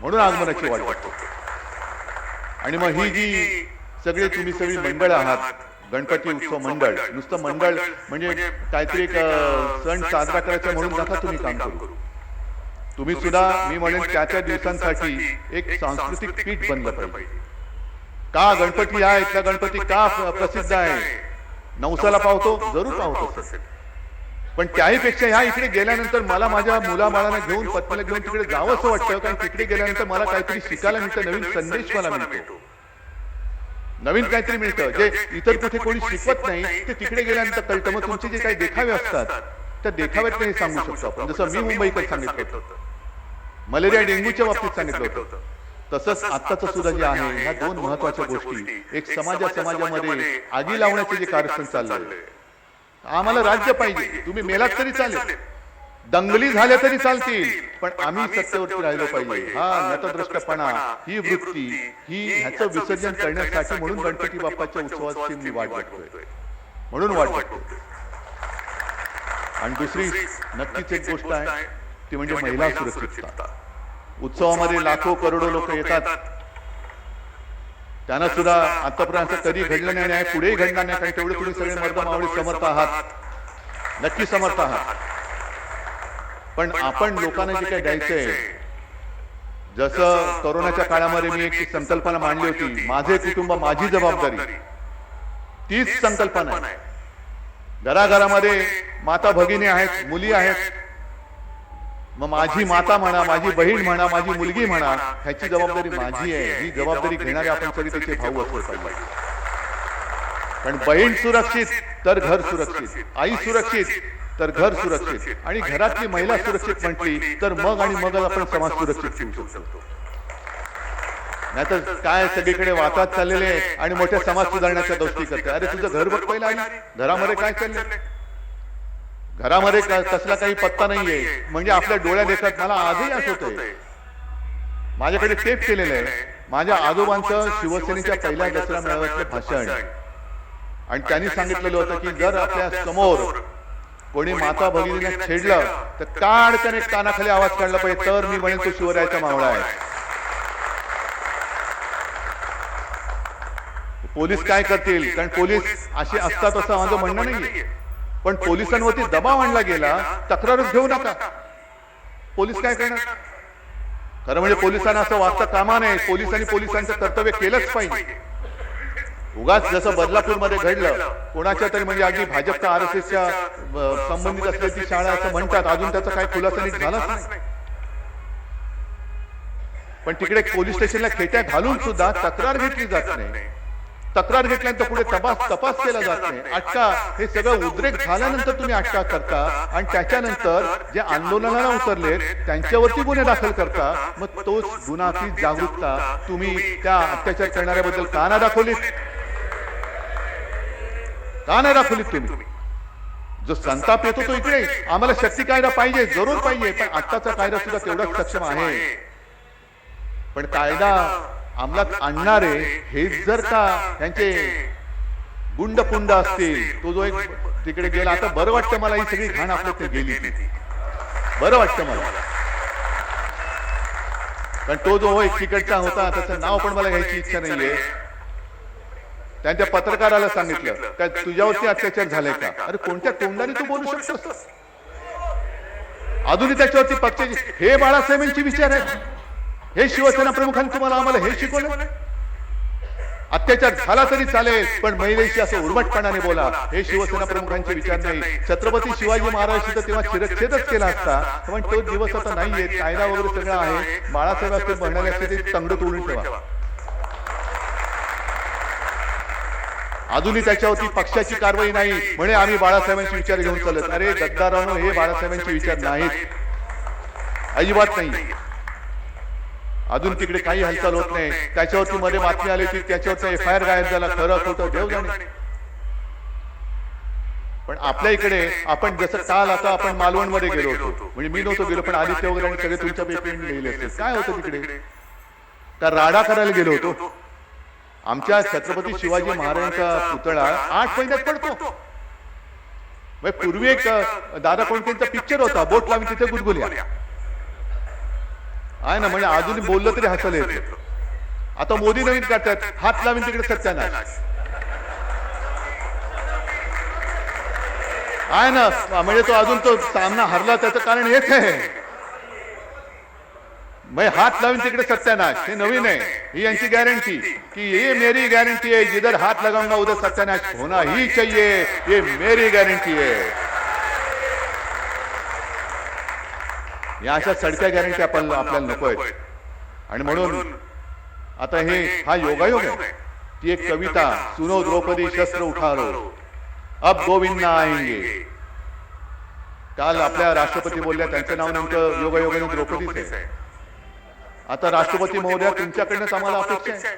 म्हणून आगमनाची वाट बघतो. आणि मग ही जी सगळी तुम्ही सगळी मंडळ आहात गणपती उत्सव मंडळ नुसतं मंडळ म्हणजे काहीतरी एक सण साजरा करायचा म्हणून नका तुम्ही काम करू. तुम्ही सुद्धा मी म्हणेन त्या त्या दिवसांसाठी एक सांस्कृतिक पीठ बनलं पाहिजे. का गणपती आहे इथला गणपती का प्रसिद्ध आहे? नवसाला पावतो जरूर पावतो असेल पण त्याही पेक्षा ह्या इकडे गेल्यानंतर मला माझ्या मुलाबाळाला घेऊन पत्नीला घेऊन तिकडे जावं असं वाटतं कारण तिकडे गेल्यानंतर मला काहीतरी शिकायला मिळतं नवीन संदेश मला मिळतो. नवीन काहीतरी मिळतं जे इतर कुठे कोणी शिकवत नाही ते तिकडे गेल्यानंतर कळतं. मग तुमचे जे काही देखावे असतात त्या देखाव्यात हे सांगू शकतो आपण. जसं मी मुंबईकडे सांगितलं होतं. मलेरिया डेंग्यूच्या बाबतीत सांगितलं होतं. तसंच आत्ताचं सुद्धा जे आहे ह्या दोन महत्त्वाच्या गोष्टी एक समाजा समाजामध्ये आगी लावण्याचे जे कार्यक्रम चाललंय आम्हाला राज्य पाहिजे. तुम्ही मेलात तरी चालेल. दंगली झाल्या तरी चालतील. पण आम्ही सत्तेवरती राहिलो पाहिजे. हा नतद्रष्टपणा ही वृत्ती ही ह्याचं विसर्जन करण्यासाठी म्हणून गणपती बाप्पाच्या उत्सवाची मी वाट बघतोय. म्हणून वाट बघतोय. आणि दुसरी नक्कीच एक गोष्ट आहे ती म्हणजे महिला सुरक्षितता. उत्सवामध्ये लाखो करोडो लोक येतात. त्यांना सुद्धा आतापर्यंत कधी घडलं नाही आणि पुढेही घडणार नाही. कारण तेवढे तुम्ही सगळे मर्द मावळी समर्थ आहात. नक्की समर्थ आहात. पण आपण लोकांना जे काही द्यायचंय जसं कोरोनाच्या काळामध्ये मी एक संकल्पना मांडली होती. माझे कुटुंब माझी जबाबदारी. तीच संकल्पना आहे. घराघरामध्ये माता भगिनी आहेत मुली आहेत मग माझी माता म्हणा माझी बहीण म्हणा माझी मुलगी म्हणा ह्याची जबाबदारी माझी आहे. ही जबाबदारी घेणारे आपण सगळे त्याचे भाऊ असले पाहिजे. पण बहीण सुरक्षित तर घर सुरक्षित. आई सुरक्षित तर घर सुरक्षित. आणि घरातली महिला सुरक्षित म्हटली तर मग आणि मग आपण समाज सुरक्षित ठेवू शकतो. नाहीतर काय सगळीकडे वातात चाललेले आणि मोठ्या समाज सुधारण्याच्या गोष्टी करते. अरे तुझं घर बघ पहिला. घरामध्ये काय चाललंय? घरामध्ये कसला काही पत्ता नाहीये. म्हणजे आपल्या डोळ्या देखात मला आजही आठवतंय माझ्याकडे टेप केलेलं आहे. माझ्या आजोबांचं शिवसेनेच्या पहिल्या दसरा मेळाव्यातलं भाषण. आणि त्यांनी सांगितलेलं होतं की जर आपल्यासमोर कोणी माता भगिनीने छेडलं तर काढ एक कानाखाली आवाज काढला पाहिजे तर मी म्हणेन तो शिवरायाचा मावळा आहे. पोलीस काय करतील? कारण पोलीस असे असतात असं माझं म्हणणं नाहीये. पण पोलिसांवरती दबाव आणला गेला तक्रारच घेऊ नका. पोलीस काय करणार? खरं म्हणजे पोलिसांना असं वागता कामा नये. पोलिसांनी पोलिसांचं कर्तव्य केलंच पाहिजे. उगाच जसं बदलापूरमध्ये घडलं कोणाच्या तरी म्हणजे अगदी भाजपच्या आर एस एसच्या संबंधित असलेली शाळा असं म्हणतात अजून त्याचा काही खुलासा नीट झालाच नाही. पण तिकडे पोलीस स्टेशनला खेट्या घालून सुद्धा तक्रार घेतली जात नाही. तक्रार घेतल्यानंतर पुढे तपास तपास केला जात नाही. अटका हे सगळं उद्रेक झाल्यानंतर तुम्ही अटका करता आणि त्याच्यानंतर जे आंदोलनाला उतरले त्यांच्यावरती गुन्हे दाखल करता. मग तोच गुन्हाची जागरूकता तुम्ही त्या अत्याचार करणाऱ्याबद्दल का ना दाखवलीत. का नाही दाखवलीत तुम्ही. जो संताप येतो तो इकडे आम्हाला शक्ती कायदा पाहिजे जरूर पाहिजे. पण आत्ताचा कायदा सुद्धा तेवढाच सक्षम आहे. पण कायदा अंमलात आणणारे हेच जर का त्यांचे गुंड पुंड असतील तो जो एक तिकडे गेला आता बरं वाटतं मला ही सगळी घाण आपल्या गेली ती. बरं वाटतं मला. कारण तो जो एक तिकडचा होता त्याचं नाव पण मला घ्यायची इच्छा नाहीये. त्यांच्या पत्रकाराला सांगितलं काय तुझ्यावरती अत्याचार झाले का? अरे कोणत्या तोंडाने तू बोलू शकतोस अजूनही त्याच्यावरती पक्षाची हे बाळासाहेबांची विचार आहेत हे शिवसेना प्रमुखांनी तुम्हाला आम्हाला हे शिकवलं? अत्याचार झाला तरी चालेल पण महिलेशी असं उर्मटपणाने बोला. हे शिवसेना प्रमुखांचे विचार नाही. छत्रपती शिवाजी महाराज तर तेव्हा शिरच्छेदच केला असता. पण तो दिवस आता नाहीये. कायदा वगैरे सगळं आहे. बाळासाहेब असतील म्हणाले असते ते तंग तोडून ठेवा. अजूनही त्याच्यावरती पक्षाची कारवाई नाही म्हणे आम्ही बाळासाहेबांचे विचार घेऊन चालत. अरे गद्दारानो हे बाळासाहेबांचे विचार नाहीत. अजिबात नाही. अजून तिकडे काही हालचाल होत नाही. त्याच्यावरती मध्ये बातमी आली होती त्याच्यावरचा एफ आय आर गायब झाला खरं खोटं देव जाणे. पण आपल्या इकडे आपण जसं काल आता आपण मालवणमध्ये गेलो होतो. म्हणजे मी नव्हतो गेलो पण आदित्य वगैरे आणि सगळे तुमच्या पेपरी लिहिले असते काय होतं तिकडे? का राडा करायला गेलो होतो? आमच्या छत्रपती शिवाजी महाराजांचा पुतळा आठ महिन्यात पडतो. म्हणजे पूर्वी एक दादा कोणत्यांचा पिक्चर होता? बोट लावून तिथे गुदगुल्या. आहे ना म्हणजे अजून बोललं तरी हसायला येतं. आता मोदी नवीन करतात. हात लावीन तिकडे सत्यानाश. आहे ना म्हणजे तो अजून तो सामना हरला त्याचं कारण हेच आहे. म्हणजे हात लावून तिकडे सत्यानाश हे नवीन आहे. ही यांची गॅरंटी की ये मेरी गॅरंटी है जिधर हात लगाऊंगा उधर सत्यानाश होना ही चाहिए. ये मेरी गॅरंटी आहे. या अशा सडक्या गॅरंटी आपण आपल्याला नको आहेत. आणि म्हणून आता हे हा योगायोग आहे. ती एक कविता सुनो द्रौपदी शस्त्र उठारो. अब गोविंद आएंगे काल आपल्या राष्ट्रपती बोलल्या त्यांचं नाव नेमकं योगायोगाने द्रौपदीच आहे. आता राष्ट्रपती महोदया तुमच्याकडनंच आम्हाला अपेक्षा आहे.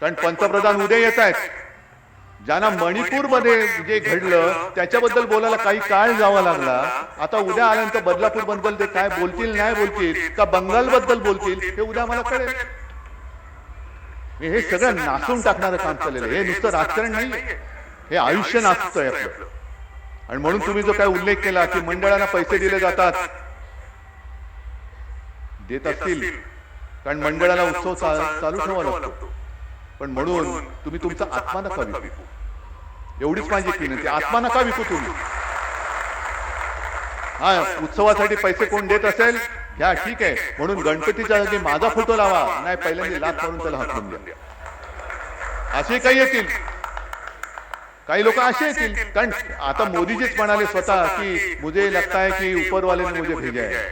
कारण पंतप्रधान उद्या येत आहेत. ज्यांना मणिपूरमध्ये जे घडलं त्याच्याबद्दल बोलायला काही काळ जावा लागला. आता उद्या आल्यानंतर बदलापूरबद्दल ते काय बोलतील नाही बोलतील का बंगाल बद्दल बोलतील हे उद्या मला कळेल. हे सगळं नासून टाकणारं काम चाललेलं. हे नुसतं राजकारण नाही. हे आयुष्य नाचतंय आपलं. आणि म्हणून तुम्ही जो काय उल्लेख केला की मंडळांना पैसे दिले जातात देत असतील. कारण मंडळाला उत्सव चालू ठेवावा लागतो पण म्हणून तुम्ही तुमचा आत्मा नका विकू एवढीच माझी विनंती आत्मा नका विकू तुम्ही? हा उत्सवासाठी पैसे कोण देत असेल? घ्या ठीक आहे. म्हणून गणपतीच्या जागी माझा फोटो लावा. नाही पहिल्यांदा लाच मारून त्याला हाकलून द्या. असे काही येतील. काही लोक असे येतील. कारण आता मोदीजीच म्हणाले स्वतः की मुझे लगता है की ऊपर वाले ने मुझे भेजा है.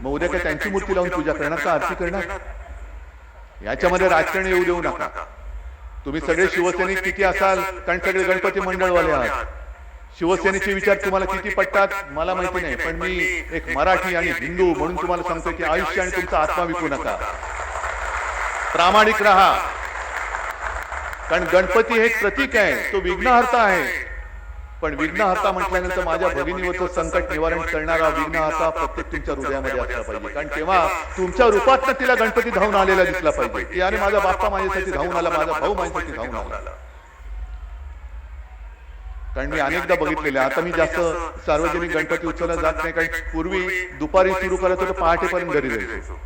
मग उद्या काय त्यांची मूर्ती लावून पूजा करणार का? आरती करणार? याच्यामध्ये राजकारण येऊ देऊ नका. तुम्ही सगळे शिवसैनिक किती असाल कारण सगळे गणपती मंडळवाले आहात. शिवसेनेचे विचार तुम्हाला किती पटतात मला माहिती नाही पण मी एक मराठी आणि हिंदू म्हणून तुम्हाला सांगतो की आयुष्य आणि तुमचा आत्मा विकू नका. प्रामाणिक राहा. कारण गणपती हे एक प्रतीक आहे तो विघ्नहर्ता आहे. पण विघ्नहर्ता म्हटल्यानंतर माझ्या भगिनीवरचं संकट निवारण करणारा विघ्नहर्ता प्रत्येक तुमच्या हृदयामध्ये असला पाहिजे. कारण तेव्हा तुमच्या रूपात तिला गणपती धावून आलेला दिसला पाहिजे. की अरे माझा बाप्पा माझ्यासाठी धावून आला माझा भाऊ माझ्यासाठी धावून आला. कारण मी अनेकदा बघितलेले आता मी जास्त सार्वजनिक गणपती उत्सवाला जात नाही. कारण पूर्वी दुपारी सुरू करत तर पहाटेपर्यंत घरी जायचो.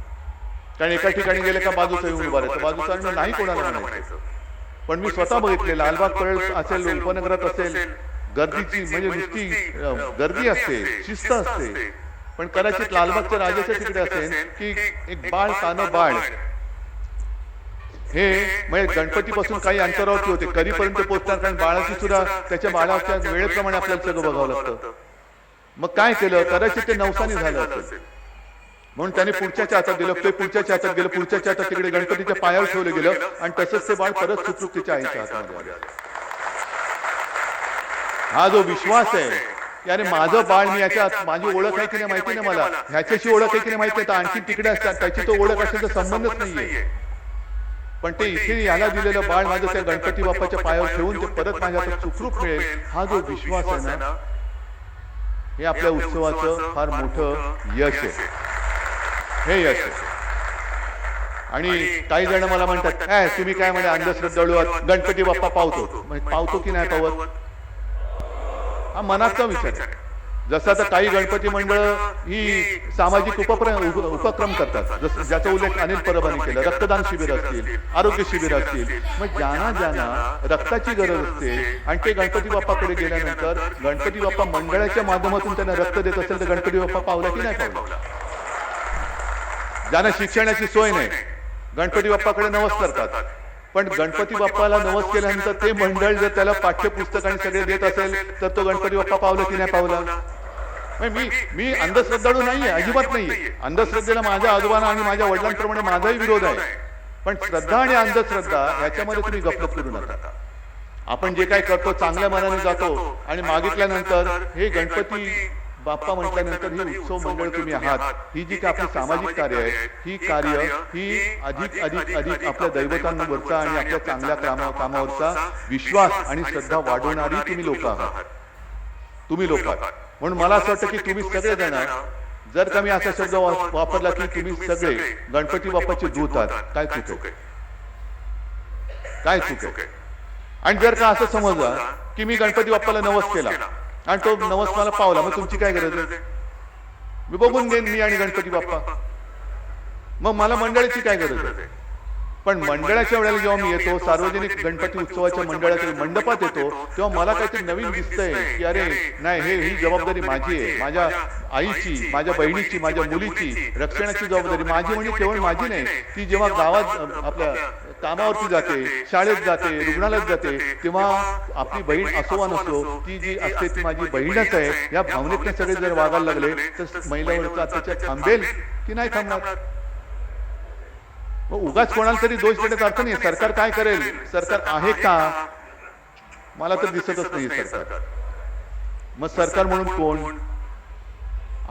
कारण एका ठिकाणी गेले का बाजूचा येऊन उभारायचं बाजूचा नाही कोणाला म्हणायचं. पण मी स्वतः बघितलेलं लालबाग परळ असेल उपनगरात असेल गर्दीची म्हणजे नुसती अं, गर्दी असते शिस्त असते. पण कदाचित लालबागच्या राजाच्या तिकडे असेल की एक बाळ कानं बाळ. हे म्हणजे गणपतीपासून काही अंतरावरती होते. कधीपर्यंत पोहोचणार कारण बाळाची सुद्धा त्याच्या बाळाच्या वेळेप्रमाणे आपल्याला सगळं बघावं लागतं. मग काय केलं? कदाचित ते नवसाने झालं असेल. म्हणून त्याने पुढच्याच्या हातात दिलं ते पुढच्याच्या हातात गेलं पुढच्याच्या हातात तिकडे गणपतीच्या पायावर ठेवलं गेलं आणि तसंच ते बाळ परत सुखरूप तिच्या आईच्या हातामध्ये आलं. हा जो विश्वास आहे की अरे माझं बाळ मी याच्यात माझी ओळख आहे की नाही माहिती नाही मला? ह्याच्याशी ओळख आहे की नाही माहिती? नाही आणखी तिकडे असतात. त्याची तो ओळख असेल तर संबंधच नाहीये. पण ते इथे याला दिलेलं बाळ माझं त्या गणपती बाप्पाच्या पायावर ठेवून ते परत माझ्या सुखरूप मिळेल हा जो विश्वास आहे ना हे आपल्या उत्सवाचं फार मोठं यश आहे. हे यश आहे. आणि काही जण मला म्हणतात काय तुम्ही काय म्हणे? अंधश्रद्धाळू आहात? गणपती बाप्पा पावतो. म्हणजे पावतो की नाही पावत? हा मनाचा विचार आहे. जसं आता काही गणपती मंडळ ही सामाजिक उपक्रम उप- उपक्रम करतात. जसं ज्याचा उल्लेख अनिल परबांनी केला रक्तदान शिबिर असतील आरोग्य शिबिर असतील. मग ज्यांना ज्यांना रक्ताची गरज असते आणि ते गणपती बाप्पाकडे गेल्यानंतर गणपती बाप्पा मंडळाच्या माध्यमातून त्यांना रक्त देत असेल तर गणपती बाप्पा पावला की नाही पावला. ज्यांना शिक्षणाची सोय नाही गणपती बाप्पाकडे नवस करतात. पण गणपती बाप्पाला नवस केल्यानंतर ते मंडळ जर त्याला पाठ्यपुस्तक आणि सगळे देत असेल तर तो गणपती बाप्पा पावला की नाही पावला? मी मी अंधश्रद्धाळू नाहीये अजिबात नाहीये. अंधश्रद्धेला माझ्या आजोबांना आणि माझ्या वडिलांप्रमाणे माझाही विरोध आहे. पण श्रद्धा आणि अंधश्रद्धा याच्यामध्ये तुम्ही गपलत करू नका. आपण जे काय करतो चांगल्या मनाने जातो आणि मागितल्यानंतर हे गणपती बाप्पा म्हटल्यानंतर ही उत्सव मंडळ तुम्ही आहात. ही जी काही आपली सामाजिक कार्य आहे ही कार्य ही अधिक अधिक अधिक आपल्या दैवतांवरचा आणि आपल्या चांगल्या कामा कामावरचा विश्वास आणि श्रद्धा वाढवणारी तुम्ही लोक आहात. तुम्ही लोक आहात. म्हणून मला असं वाटतं की तुम्ही सगळेजण जर का मी असा शब्द वापरला की तुम्ही सगळे गणपती बाप्पाचे दूत आहात काय चूक काय चूक आहे? आणि जर का असं समजलं की मी गणपती बाप्पाला नवस केला आणि तो नवस मला पावला. मग तुमची काय गरज आहे? मी बघून घेईन मी आणि गणपती बाप्पा. मग मला मंडळीची काय गरज आहे? पण मंडळाच्या वेळेला जेव्हा मी येतो सार्वजनिक गणपती उत्सवाच्या मंडळाच्या मंडपात येतो तेव्हा मला काहीतरी नवीन दिसतंय की अरे नाही हे ही जबाबदारी माझी आहे. माझ्या आईची माझ्या बहिणीची माझ्या मुलीची रक्षणाची जबाबदारी माझी म्हणजे केवळ माझी नाही. ती जेव्हा गावात आपल्या कामावरती जाते शाळेत जाते रुग्णालयात जाते तेव्हा आपली बहीण असो वा नसो ती जी असते ती माझी बहीणच आहे. या भावनेतने सगळे जर वागायला लागले तर महिलावरचा अत्याचार थांबेल की नाही थांबणार? मग उगाच कोणाला तरी दोष देण्याचा अर्थ नाही. सरकार काय करेल? सरकार आहे का? मला तर दिसतच नाही सरकार. मग सरकार म्हणून कोण?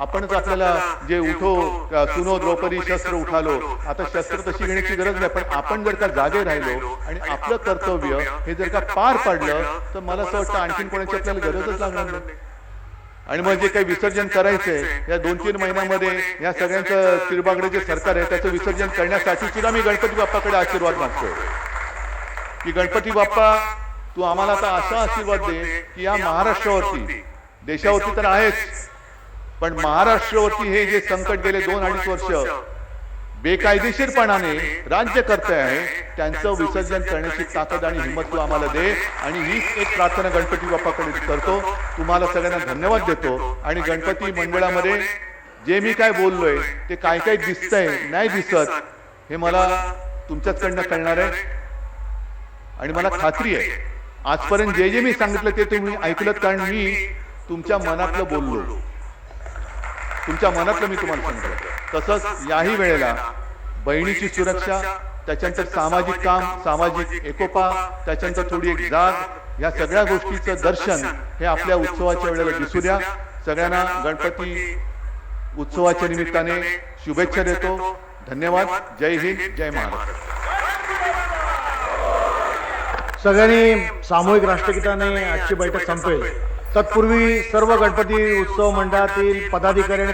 आपणच आपल्याला जे उठो सुनो द्रौपदी शस्त्र उठालो. आता शस्त्र तशी घेण्याची गरज नाही पण आपण जर का जागे राहिलो आणि आपलं कर्तव्य हे जर का पार पाडलं तर मला असं वाटतं आणखीन कोणाची आपल्याला गरजच लागणार नाही. आणि मग जे काही विसर्जन करायचंय या दोन तीन महिन्यामध्ये या सगळ्यांचं तिरबागडे जे सरकार आहे त्याचं विसर्जन करण्यासाठी सुद्धा मी गणपती बाप्पाकडे आशीर्वाद मागतोय. की गणपती बाप्पा तू आम्हाला आता असा आशीर्वाद दे की या महाराष्ट्रावरती देशावरती तर आहेच पण महाराष्ट्रावरती हे जे संकट गेले दोन अडीच वर्ष बेकायदेशीरपणाने राज्य करते आहे त्यांचं विसर्जन करण्याची ताकद आणि हिंमत तू आम्हाला दे आणि हीच एक प्रार्थना गणपती बाप्पाकडे करतो. तुम्हाला सगळ्यांना धन्यवाद देतो आणि गणपती मंडळामध्ये जे मी काय बोललोय ते काय काय दिसतंय नाही दिसत हे मला तुमच्याचकडनं कळणार आहे. आणि मला खात्री आहे. आजपर्यंत जे जे मी सांगितलं ते तुम्ही ऐकलं कारण मी तुमच्या मनातलं बोललो. तुमच्या मनातलं मी तुम्हाला सांगितलं. तसंच याही वेळेला बहिणीची सुरक्षा त्याच्यानंतर सामाजिक काम सामाजिक एकोपा त्याच्यानंतर थोडी एक जाग या सगळ्या गोष्टीचं दर्शन हे आपल्या उत्सवाच्या वेळेला दिसू द्या. सगळ्यांना गणपती उत्सवाच्या निमित्ताने शुभेच्छा देतो. धन्यवाद. जय हिंद जय महाराष्ट्र. सगळ्यांनी सामूहिक राष्ट्रगीताने आजची बैठक संपेल तत्पूर्वी सर्व गणपती उत्सव मंडळातील पदाधिकारी आणि